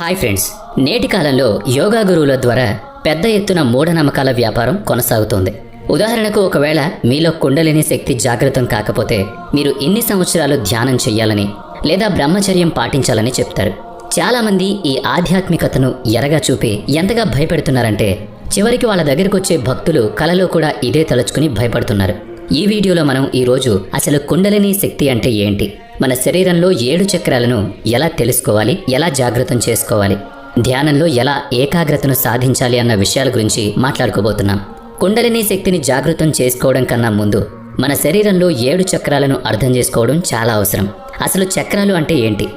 Hi friends నేటి కాలంలో యోగా గురువుల ద్వారా పెద్ద ఎత్తున మూఢనమ్మకాల వ్యాపారం కొనసాగుతోంది. ఉదాహరణకు ఒకవేళ మీలో కుండలిని శక్తి జాగృతం కాకపోతే మీరు ఇన్ని సంవత్సరాలు ధ్యానం చెయ్యాలని లేదా బ్రహ్మచర్యం పాటించాలని చెప్తారు. చాలామంది ఈ ఆధ్యాత్మికతను ఎరగా చూపి ఎంతగా భయపెడుతున్నారంటే చివరికి వాళ్ళ దగ్గరకు వచ్చే భక్తులు కలలో కూడా ఇదే తలుచుకుని భయపడుతున్నారు. ఈ వీడియోలో మనం ఈరోజు అసలు కుండలిని శక్తి అంటే ఏంటి? మన శరీరంలో ఏడు చక్రాలను ఎలా తెలుసుకోవాలి? ఎలా జాగృతం చేసుకోవాలి? ధ్యానంలో ఎలా ఏకాగ్రతను సాధించాలి అన్న విషయాల గురించి మాట్లాడుకోబోతున్నాం. కుండలిని శక్తిని జాగృతం చేసుకోవడం కన్నా ముందు మన శరీరంలో ఏడు చక్రాలను అర్థం చేసుకోవడం చాలా అవసరం. అసలు చక్రాలు అంటే ఏంటి?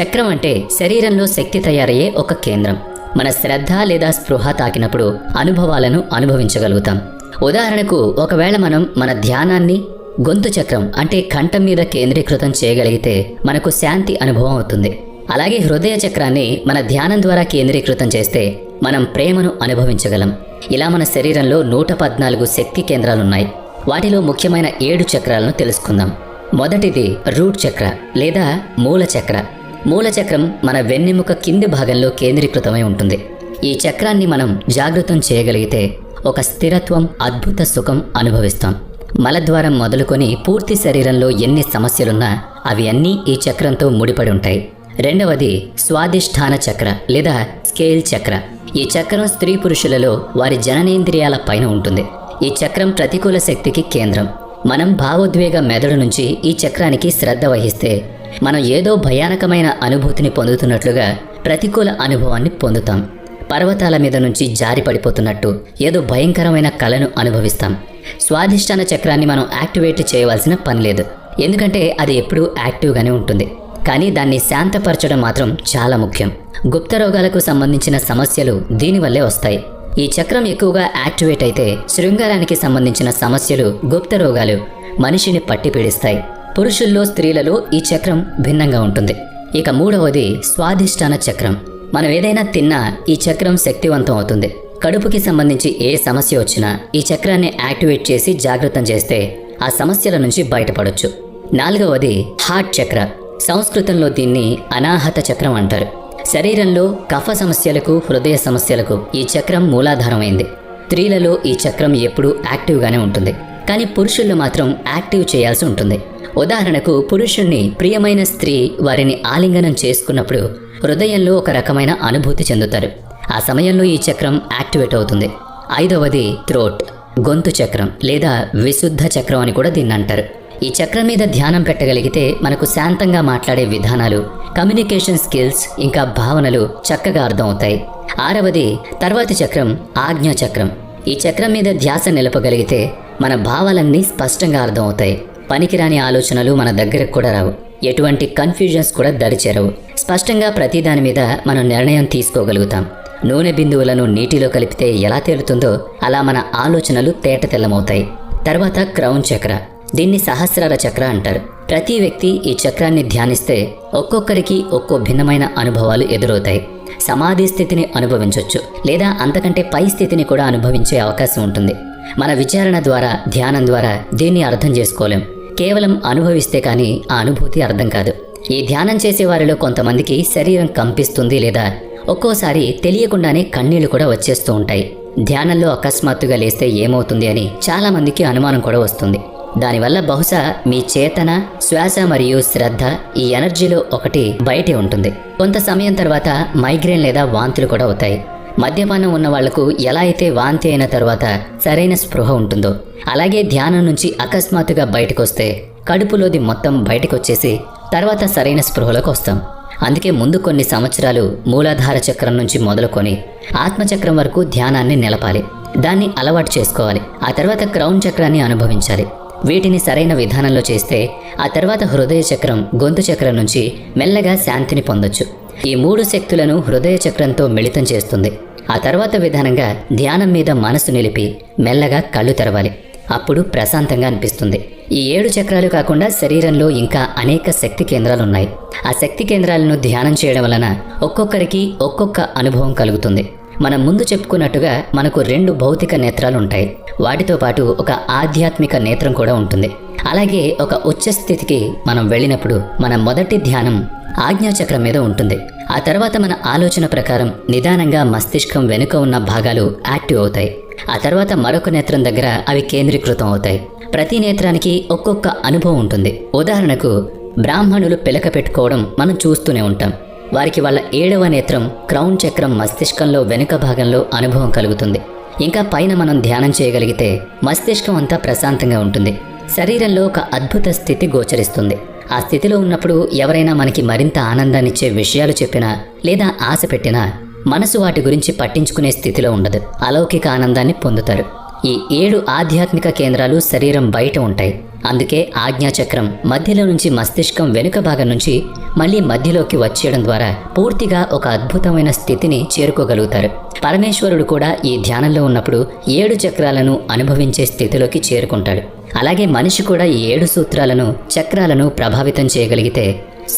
చక్రం అంటే శరీరంలో శక్తి తయారయ్యే ఒక కేంద్రం. మన శ్రద్ధ లేదా స్పృహ తాకినప్పుడు అనుభవాలను అనుభవించగలుగుతాం. ఉదాహరణకు ఒకవేళ మనం మన ధ్యానాన్ని గొంతు చక్రం అంటే కంఠం మీద కేంద్రీకృతం చేయగలిగితే మనకు శాంతి అనుభవం అవుతుంది. అలాగే హృదయ చక్రాన్ని మన ధ్యానం ద్వారా కేంద్రీకృతం చేస్తే మనం ప్రేమను అనుభవించగలం. ఇలా మన శరీరంలో నూట పద్నాలుగు శక్తి కేంద్రాలున్నాయి వాటిలో ముఖ్యమైన ఏడు చక్రాలను తెలుసుకుందాం. మొదటిది రూట్ చక్ర లేదా మూల చక్ర. మూల చక్రం మన వెన్నెముక కింది భాగంలో కేంద్రీకృతమై ఉంటుంది. ఈ చక్రాన్ని మనం జాగృతం చేయగలిగితే ఒక స్థిరత్వం అద్భుత సుఖం అనుభవిస్తాం. మలద్వారం మొదలుకొని పూర్తి శరీరంలో ఎన్ని సమస్యలున్నా అవి అన్నీ ఈ చక్రంతో ముడిపడి ఉంటాయి. రెండవది స్వాదిష్టాన చక్ర లేదా స్కేల్ చక్ర. ఈ చక్రం స్త్రీ పురుషులలో వారి జననేంద్రియాల పైన ఉంటుంది. ఈ చక్రం ప్రతికూల శక్తికి కేంద్రం. మనం భావోద్వేగ మెదడు నుంచి ఈ చక్రానికి శ్రద్ధ వహిస్తే మనం ఏదో భయానకమైన అనుభూతిని పొందుతున్నట్లుగా ప్రతికూల అనుభవాన్ని పొందుతాం. పర్వతాల మీద నుంచి జారి పడిపోతున్నట్టు ఏదో భయంకరమైన కళను అనుభవిస్తాం. స్వాధిష్టాన చక్రాన్ని మనం యాక్టివేట్ చేయవలసిన పని లేదు. ఎందుకంటే అది ఎప్పుడూ యాక్టివ్గానే ఉంటుంది. కానీ దాన్ని శాంతపరచడం మాత్రం చాలా ముఖ్యం. గుప్త రోగాలకు సంబంధించిన సమస్యలు దీనివల్లే వస్తాయి. ఈ చక్రం ఎక్కువగా యాక్టివేట్ అయితే శృంగారానికి సంబంధించిన సమస్యలు గుప్త రోగాలు మనిషిని పట్టి పీడిస్తాయి. పురుషుల్లో స్త్రీలలో ఈ చక్రం భిన్నంగా ఉంటుంది. ఇక మూడవది స్వాధిష్టాన చక్రం. మనం ఏదైనా తిన్నా ఈ చక్రం శక్తివంతం అవుతుంది. కడుపుకి సంబంధించి ఏ సమస్య వచ్చినా ఈ చక్రాన్ని యాక్టివేట్ చేసి జాగృతం చేస్తే ఆ సమస్యల నుంచి బయటపడొచ్చు. నాలుగవది హార్ట్ చక్ర. సంస్కృతంలో దీన్ని అనాహత చక్రం అంటారు. శరీరంలో కఫ సమస్యలకు హృదయ సమస్యలకు ఈ చక్రం మూలాధారమైంది. స్త్రీలలో ఈ చక్రం ఎప్పుడూ యాక్టివ్గానే ఉంటుంది. కానీ పురుషుల్లో మాత్రం యాక్టివ్ చేయాల్సి ఉంటుంది. ఉదాహరణకు పురుషుణ్ణి ప్రియమైన స్త్రీ వారిని ఆలింగనం చేసుకున్నప్పుడు హృదయంలో ఒక రకమైన అనుభూతి చెందుతారు. ఆ సమయంలో ఈ చక్రం యాక్టివేట్ అవుతుంది. ఐదవది థ్రోట్ గొంతు చక్రం లేదా విశుద్ధ చక్రం అని కూడా దీన్ని అంటారు. ఈ చక్రం మీద ధ్యానం పెట్టగలిగితే మనకు శాంతంగా మాట్లాడే విధానాలు కమ్యూనికేషన్ స్కిల్స్ ఇంకా భావనలు చక్కగా అర్థమవుతాయి. ఆరవది తర్వాతి చక్రం ఆజ్ఞా చక్రం. ఈ చక్రం మీద ధ్యాస నిలపగలిగితే మన భావాలన్నీ స్పష్టంగా అర్థమవుతాయి. పనికిరాని ఆలోచనలు మన దగ్గరకు కూడా రావు. ఎటువంటి కన్ఫ్యూజన్స్ కూడా దరిచేరవు. స్పష్టంగా ప్రతి దాని మీద మనం నిర్ణయం తీసుకోగలుగుతాం. నూనె బిందువులను నీటిలో కలిపితే ఎలా తేలుతుందో అలా మన ఆలోచనలు తేట తెల్లమవుతాయి. తర్వాత క్రౌన్ చక్ర. దీన్ని సహస్రార చక్ర అంటారు. ప్రతి వ్యక్తి ఈ చక్రాన్ని ధ్యానిస్తే ఒక్కొక్కరికి ఒక్కో భిన్నమైన అనుభవాలు ఎదురవుతాయి. సమాధి స్థితిని అనుభవించవచ్చు లేదా అంతకంటే పై స్థితిని కూడా అనుభవించే అవకాశం ఉంటుంది. మన విచారణ ద్వారా ధ్యానం ద్వారా దీన్ని అర్థం చేసుకోలేం. కేవలం అనుభవిస్తే కానీ ఆ అనుభూతి అర్థం కాదు. ఈ ధ్యానం చేసేవారిలో కొంతమందికి శరీరం కంపిస్తుంది లేదా ఒక్కోసారి తెలియకుండానే కన్నీళ్ళు కూడా వచ్చేస్తూ ఉంటాయి. ధ్యానంలో అకస్మాత్తుగా లేస్తే ఏమవుతుంది అని చాలామందికి అనుమానం కూడా వస్తుంది. దానివల్ల బహుశా మీ చేతన శ్వాస మరియు శ్రద్ధ ఈ ఎనర్జీలో ఒకటి బయటే ఉంటుంది. కొంత సమయం తర్వాత మైగ్రేన్ లేదా వాంతులు కూడా అవుతాయి. మద్యపానం ఉన్న వాళ్ళకు ఎలా అయితే వాంతి అయిన తర్వాత సరైన స్పృహ ఉంటుందో అలాగే ధ్యానం నుంచి అకస్మాత్తుగా బయటకొస్తే కడుపులోది మొత్తం బయటకొచ్చేసి తర్వాత సరైన స్పృహలోకి వస్తాం. అందుకే ముందు కొన్ని సంవత్సరాలు మూలాధార చక్రం నుంచి మొదలుకొని ఆత్మచక్రం వరకు ధ్యానాన్ని నిలపాలి. దాన్ని అలవాటు చేసుకోవాలి. ఆ తర్వాత క్రౌన్ చక్రాన్ని అనుభవించాలి. వీటిని సరైన విధానంలో చేస్తే ఆ తర్వాత హృదయ చక్రం గొంతు చక్రం నుంచి మెల్లగా శాంతిని పొందొచ్చు. ఈ మూడు శక్తులను హృదయ చక్రంతో మిళితం చేస్తుంది. ఆ తర్వాత విధానంగా ధ్యానం మీద మనసు నిలిపి మెల్లగా కళ్ళు తెరవాలి. అప్పుడు ప్రశాంతంగా అనిపిస్తుంది. ఈ ఏడు చక్రాలు కాకుండా శరీరంలో ఇంకా అనేక శక్తి కేంద్రాలు ఉన్నాయి ఆ శక్తి కేంద్రాలను ధ్యానం చేయడం వలన ఒక్కొక్కరికి ఒక్కొక్క అనుభవం కలుగుతుంది. మనం ముందు చెప్పుకున్నట్టుగా మనకు రెండు భౌతిక నేత్రాలు ఉంటాయి వాటితో పాటు ఒక ఆధ్యాత్మిక నేత్రం కూడా ఉంటుంది. అలాగే ఒక ఉచ్చ స్థితికి మనం వెళ్ళినప్పుడు మన మొదటి ధ్యానం ఆజ్ఞాచక్రం మీద ఉంటుంది. ఆ తర్వాత మన ఆలోచన ప్రకారం నిదానంగా మస్తిష్కం వెనుక ఉన్న భాగాలు యాక్టివ్ అవుతాయి. ఆ తర్వాత మరొక నేత్రం దగ్గర అవి కేంద్రీకృతం అవుతాయి. ప్రతి నేత్రానికి ఒక్కొక్క అనుభవం ఉంటుంది. ఉదాహరణకు బ్రాహ్మణులు పిలక పెట్టుకోవడం మనం చూస్తూనే ఉంటాం. వారికి వాళ్ళ ఏడవ నేత్రం క్రౌన్ చక్రం మస్తిష్కంలో వెనుక భాగంలో అనుభవం కలుగుతుంది. ఇంకా పైన మనం ధ్యానం చేయగలిగితే మస్తిష్కం అంతా ప్రశాంతంగా ఉంటుంది. శరీరంలో ఒక అద్భుత స్థితి గోచరిస్తుంది. ఆ స్థితిలో ఉన్నప్పుడు ఎవరైనా మనకి మరింత ఆనందాన్నిచ్చే విషయాలు చెప్పినా లేదా ఆశ పెట్టినా మనసు వాటి గురించి పట్టించుకునే స్థితిలో ఉండదు. అలౌకిక ఆనందాన్ని పొందుతారు. ఈ ఏడు ఆధ్యాత్మిక కేంద్రాలు శరీరం బయట ఉంటాయి. అందుకే ఆజ్ఞాచక్రం మధ్యలో నుంచి మస్తిష్కం వెనుక భాగం నుంచి మళ్ళీ మధ్యలోకి వచ్చేయడం ద్వారా పూర్తిగా ఒక అద్భుతమైన స్థితిని చేరుకోగలుగుతారు. పరమేశ్వరుడు కూడా ఈ ధ్యానంలో ఉన్నప్పుడు ఏడు చక్రాలను అనుభవించే స్థితిలోకి చేరుకుంటాడు. అలాగే మనిషి కూడా ఈ ఏడు సూత్రాలను చక్రాలను ప్రభావితం చేయగలిగితే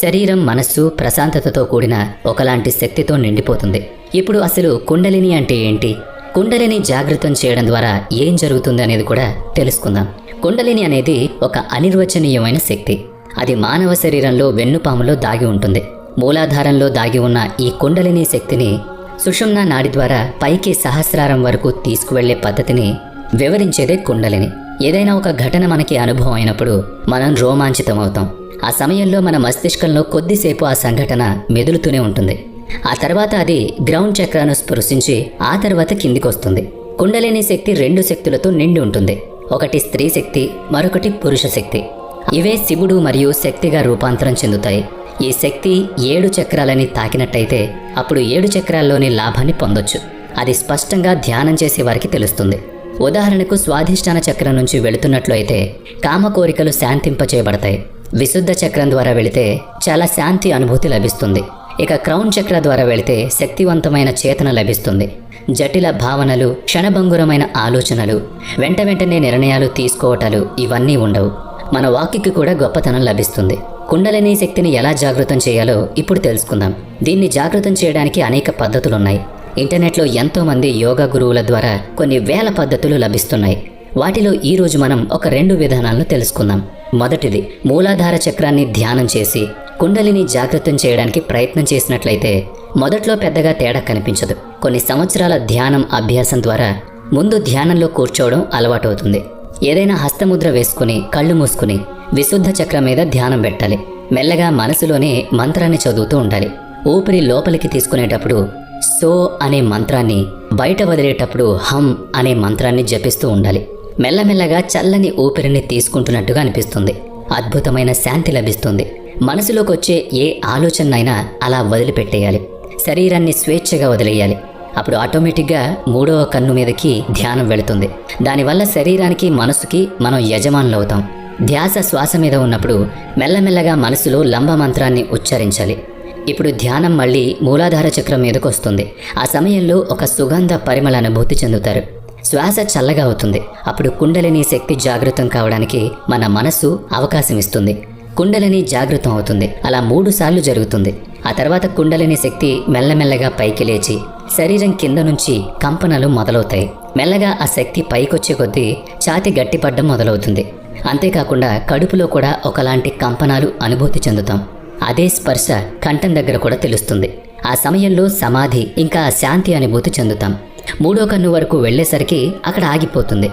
శరీరం మనస్సు ప్రశాంతతతో కూడిన ఒకలాంటి శక్తితో నిండిపోతుంది. ఇప్పుడు అసలు కుండలిని అంటే ఏంటి? కుండలిని జాగృతం చేయడం ద్వారా ఏం జరుగుతుంది అనేది కూడా తెలుసుకుందాం. కుండలిని అనేది ఒక అనిర్వచనీయమైన శక్తి. అది మానవ శరీరంలో వెన్నుపాములో దాగి ఉంటుంది. మూలాధారంలో దాగి ఉన్న ఈ కుండలిని శక్తిని సుషుమ్న నాడి ద్వారా పైకి సహస్రారం వరకు తీసుకువెళ్ళే పద్ధతిని వివరించేదే కుండలిని. ఏదైనా ఒక ఘటన మనకి అనుభవం అయినప్పుడు మనం రోమాంచితమవుతాం. ఆ సమయంలో మన మస్తిష్కంలో కొద్దిసేపు ఆ సంఘటన మెదులుతూనే ఉంటుంది. ఆ తర్వాత అది గ్రౌండ్ చక్రాను స్పృశించి ఆ తర్వాత కిందికొస్తుంది కుండలేని శక్తి రెండు శక్తులతో నిండి ఉంటుంది. ఒకటి స్త్రీ శక్తి మరొకటి పురుష శక్తి. ఇవే శివుడు మరియు శక్తిగా రూపాంతరం చెందుతాయి. ఈ శక్తి ఏడు చక్రాలని తాకినట్టయితే అప్పుడు ఏడు చక్రాల్లోని లాభాన్ని పొందొచ్చు. అది స్పష్టంగా ధ్యానం చేసే వారికి తెలుస్తుంది. ఉదాహరణకు స్వాధిష్టాన చక్రం నుంచి వెళుతున్నట్లు అయితే కామ కోరికలు శాంతింపచేయబడతాయి. విశుద్ధ చక్రం ద్వారా వెళితే చాలా శాంతి అనుభూతి లభిస్తుంది. ఇక క్రౌన్ చక్ర ద్వారా వెళితే శక్తివంతమైన చేతన లభిస్తుంది. జటిల భావనలు క్షణభంగురమైన ఆలోచనలు వెంట వెంటనే నిర్ణయాలు తీసుకోవటాలు ఇవన్నీ ఉండవు. మన వాక్కి కూడా గొప్పతనం లభిస్తుంది. కుండలిని శక్తిని ఎలా జాగృతం చేయాలో ఇప్పుడు తెలుసుకుందాం. దీన్ని జాగృతం చేయడానికి అనేక పద్ధతులున్నాయి. ఇంటర్నెట్లో ఎంతోమంది యోగా గురువుల ద్వారా కొన్ని వేల పద్ధతులు లభిస్తున్నాయి. వాటిలో ఈరోజు మనం ఒక రెండు విధానాలను తెలుసుకుందాం. మొదటిది మూలాధార చక్రాన్ని ధ్యానం చేసి కుండలిని జాగృతం చేయడానికి ప్రయత్నం చేసినట్లయితే మొదట్లో పెద్దగా తేడా కనిపించదు. కొన్ని సంవత్సరాల ధ్యానం అభ్యాసం ద్వారా ముందు ధ్యానంలో కూర్చోవడం అలవాటవుతుంది. ఏదైనా హస్తముద్ర వేసుకుని కళ్ళు మూసుకుని విశుద్ధ చక్రం మీద ధ్యానం పెట్టాలి. మెల్లగా మనసులోనే మంత్రాన్ని చదువుతూ ఉండాలి. ఊపిరి లోపలికి తీసుకునేటప్పుడు సో అనే మంత్రాన్ని బయట వదిలేటప్పుడు హమ్ అనే మంత్రాన్ని జపిస్తూ ఉండాలి. మెల్లమెల్లగా చల్లని ఊపిరిని తీసుకుంటున్నట్టుగా అనిపిస్తుంది. అద్భుతమైన శాంతి లభిస్తుంది. మనసులోకి వచ్చే ఏ ఆలోచనైనా అలా వదిలిపెట్టేయాలి. శరీరాన్ని స్వేచ్ఛగా వదిలేయాలి. అప్పుడు ఆటోమేటిక్గా మూడవ కన్ను మీదకి ధ్యానం వెళుతుంది. దానివల్ల శరీరానికి మనసుకి మనం యజమానులు అవుతాం. ధ్యాస శ్వాస మీద ఉన్నప్పుడు మెల్లమెల్లగా మనసులో లంబ మంత్రాన్ని ఉచ్చరించాలి. ఇప్పుడు ధ్యానం మళ్ళీ మూలాధార చక్రం మీదకు వస్తుంది. ఆ సమయంలో ఒక సుగంధ పరిమళ అనుభూతి చెందుతారు. శ్వాస చల్లగా అవుతుంది. అప్పుడు కుండలిని శక్తి జాగృతం కావడానికి మన మనస్సు అవకాశం ఇస్తుంది. కుండలిని జాగృతం అవుతుంది. అలా మూడు సార్లు జరుగుతుంది. ఆ తర్వాత కుండలిని శక్తి మెల్లమెల్లగా పైకి లేచి శరీరం కింద నుంచి కంపనలు మొదలవుతాయి. మెల్లగా ఆ శక్తి పైకొచ్చే కొద్దీ ఛాతి గట్టిపడ్డం మొదలవుతుంది. అంతేకాకుండా కడుపులో కూడా ఒకలాంటి కంపనాలు అనుభూతి చెందుతాం. అదే స్పర్శ కంఠం దగ్గర కూడా తెలుస్తుంది. ఆ సమయంలో సమాధి ఇంకా శాంతి అనుభూతి చెందుతాం. మూడో కన్ను వరకు వెళ్ళేసరికి అక్కడ ఆగిపోతుంది.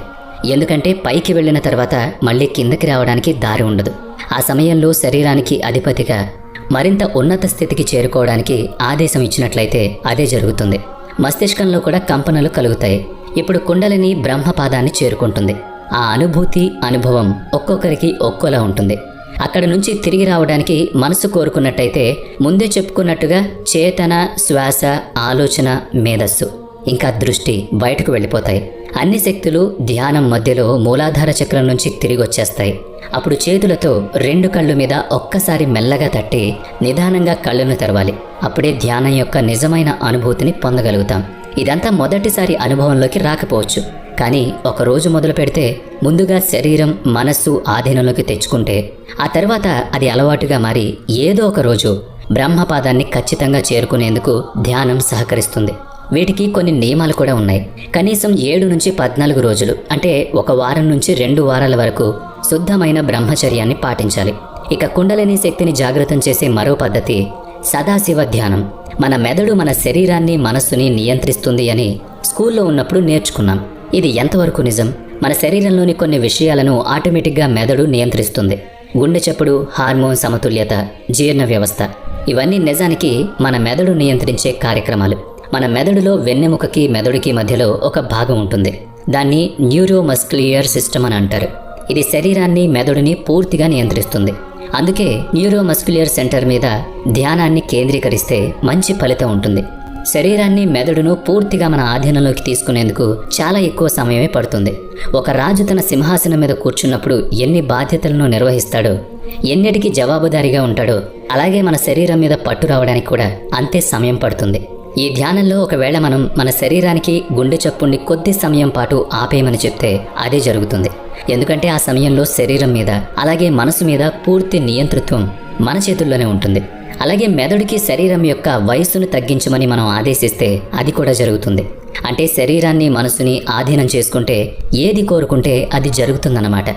ఎందుకంటే పైకి వెళ్ళిన తర్వాత మళ్ళీ కిందకి రావడానికి దారి ఉండదు. ఆ సమయంలో శరీరానికి అధిపతిగా మరింత ఉన్నత స్థితికి చేరుకోవడానికి ఆదేశం ఇచ్చినట్లయితే అదే జరుగుతుంది. మస్తిష్కంలో కూడా కంపనలు కలుగుతాయి. ఇప్పుడు కుండలిని బ్రహ్మపాదాన్ని చేరుకుంటుంది. ఆ అనుభూతి అనుభవం ఒక్కొక్కరికి ఒక్కోలా ఉంటుంది. అక్కడ నుంచి తిరిగి రావడానికి మనసు కోరుకున్నట్టయితే ముందే చెప్పుకున్నట్టుగా చేతన శ్వాస ఆలోచన మేధస్సు ఇంకా దృష్టి బయటకు వెళ్ళిపోతాయి. అన్ని శక్తులు ధ్యానం మధ్యలో మూలాధార చక్రం నుంచి తిరిగి వచ్చేస్తాయి. అప్పుడు చేతులతో రెండు కళ్ళు మీద ఒక్కసారి మెల్లగా తట్టి నిదానంగా కళ్ళను తెరవాలి. అప్పుడే ధ్యానం యొక్క నిజమైన అనుభూతిని పొందగలుగుతాం. ఇదంతా మొదటిసారి అనుభవంలోకి రాకపోవచ్చు. కానీ ఒక రోజు మొదలు పెడితే ముందుగా శరీరం మనస్సు ఆధీనంలోకి తెచ్చుకుంటే ఆ తర్వాత అది అలవాటుగా మారి ఏదో ఒక రోజు బ్రహ్మపాదాన్ని ఖచ్చితంగా చేరుకునేందుకు ధ్యానం సహకరిస్తుంది. వీటికి కొన్ని నియమాలు కూడా ఉన్నాయి. కనీసం ఏడు నుంచి పద్నాలుగు రోజులు అంటే ఒక వారం నుంచి రెండు వారాల వరకు శుద్ధమైన బ్రహ్మచర్యాన్ని పాటించాలి. ఇక కుండలిని శక్తిని జాగృతం చేసే మరో పద్ధతి సదాశివ ధ్యానం. మన మెదడు మన శరీరాన్ని మనస్సుని నియంత్రిస్తుంది అని స్కూల్లో ఉన్నప్పుడు నేర్చుకున్నాం. ఇది ఎంతవరకు నిజం? మన శరీరంలోని కొన్ని విషయాలను ఆటోమేటిక్గా మెదడు నియంత్రిస్తుంది. గుండె చప్పుడు హార్మోన్ సమతుల్యత జీర్ణ వ్యవస్థ ఇవన్నీ నిజానికి మన మెదడు నియంత్రించే కార్యక్రమాలు. మన మెదడులో వెన్నెముకకి మెదడుకి మధ్యలో ఒక భాగం ఉంటుంది. దాన్ని న్యూరోమస్క్లియర్ సిస్టమ్ అని అంటారు. ఇది శరీరాన్ని మెదడుని పూర్తిగా నియంత్రిస్తుంది. అందుకే న్యూరోమస్క్యులర్ సెంటర్ మీద ధ్యానాన్ని కేంద్రీకరిస్తే మంచి ఫలితం ఉంటుంది. శరీరాన్ని మెదడును పూర్తిగా మన ఆధీనంలోకి తీసుకునేందుకు చాలా ఎక్కువ సమయమే పడుతుంది. ఒక రాజు తన సింహాసనం మీద కూర్చున్నప్పుడు ఎన్ని బాధ్యతలను నిర్వహిస్తాడో ఎన్నిటికీ జవాబుదారీగా ఉంటాడో అలాగే మన శరీరం మీద పట్టు రావడానికి కూడా అంతే సమయం పడుతుంది. ఈ ధ్యానంలో ఒకవేళ మనం మన శరీరానికి గుండె చప్పుడిని కొద్ది సమయం పాటు ఆపేయమని చెప్తే అదే జరుగుతుంది. ఎందుకంటే ఆ సమయంలో శరీరం మీద అలాగే మనసు మీద పూర్తి నియంతృత్వం మన చేతుల్లోనే ఉంటుంది. అలాగే మెదడుకి శరీరం యొక్క వయస్సును తగ్గించమని మనం ఆదేశిస్తే అది కూడా జరుగుతుంది. అంటే శరీరాన్ని మనసుని ఆధీనం చేసుకుంటే ఏది కోరుకుంటే అది జరుగుతుందన్నమాట.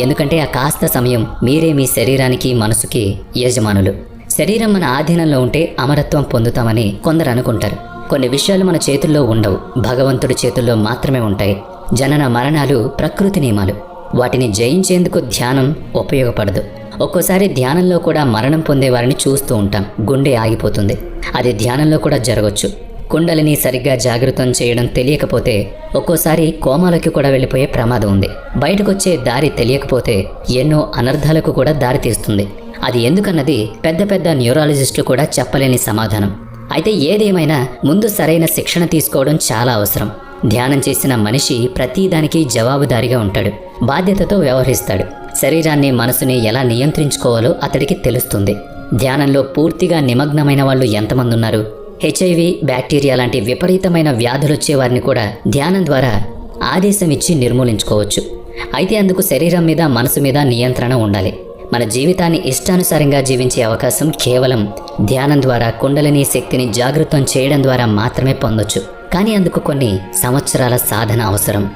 ఎందుకంటే ఆ కాస్త సమయం మీరే మీ శరీరానికి మనసుకి యజమానులు. శరీరం మన ఆధీనంలో ఉంటే అమరత్వం పొందుతామని కొందరు అనుకుంటారు. కొన్ని విషయాలు మన చేతుల్లో ఉండవు. భగవంతుడి చేతుల్లో మాత్రమే ఉంటాయి. జనన మరణాలు ప్రకృతి నియమాలు. వాటిని జయించేందుకు ధ్యానం ఉపయోగపడదు. ఒక్కోసారి ధ్యానంలో కూడా మరణం పొందేవారిని చూస్తూ ఉంటాం. గుండె ఆగిపోతుంది. అది ధ్యానంలో కూడా జరగవచ్చు కుండలిని సరిగ్గా జాగృతం చేయడం తెలియకపోతే ఒక్కోసారి కోమాలకి కూడా వెళ్ళిపోయే ప్రమాదం ఉంది. బయటకొచ్చే దారి తెలియకపోతే ఎన్నో అనర్థాలకు కూడా దారి తీస్తుంది అది ఎందుకన్నది పెద్ద పెద్ద న్యూరాలజిస్టులు కూడా చెప్పలేని సమాధానం. అయితే ఏదేమైనా ముందు సరైన శిక్షణ తీసుకోవడం చాలా అవసరం. ధ్యానం చేసిన మనిషి ప్రతిదానికి జవాబుదారిగా ఉంటాడు. బాధ్యతతో వ్యవహరిస్తాడు. శరీరాన్ని మనసుని ఎలా నియంత్రించుకోవాలో అతడికి తెలుస్తుంది. ధ్యానంలో పూర్తిగా నిమగ్నమైన వాళ్ళు ఎంతమంది ఉన్నారు హెచ్ఐవి బ్యాక్టీరియా లాంటి విపరీతమైన వ్యాధులొచ్చే వారిని కూడా ధ్యానం ద్వారా ఆదేశం ఇచ్చి నిర్మూలించుకోవచ్చు. అయితే అందుకు శరీరం మీద మనసు మీద నియంత్రణ ఉండాలి. మన జీవితాన్ని ఇష్టానుసారంగా జీవించే అవకాశం కేవలం ధ్యానం ద్వారా కుండలిని శక్తిని జాగృతం చేయడం ద్వారా మాత్రమే పొందొచ్చు. కానీ అందుకు కొన్ని సంవత్సరాల సాధన అవసరం.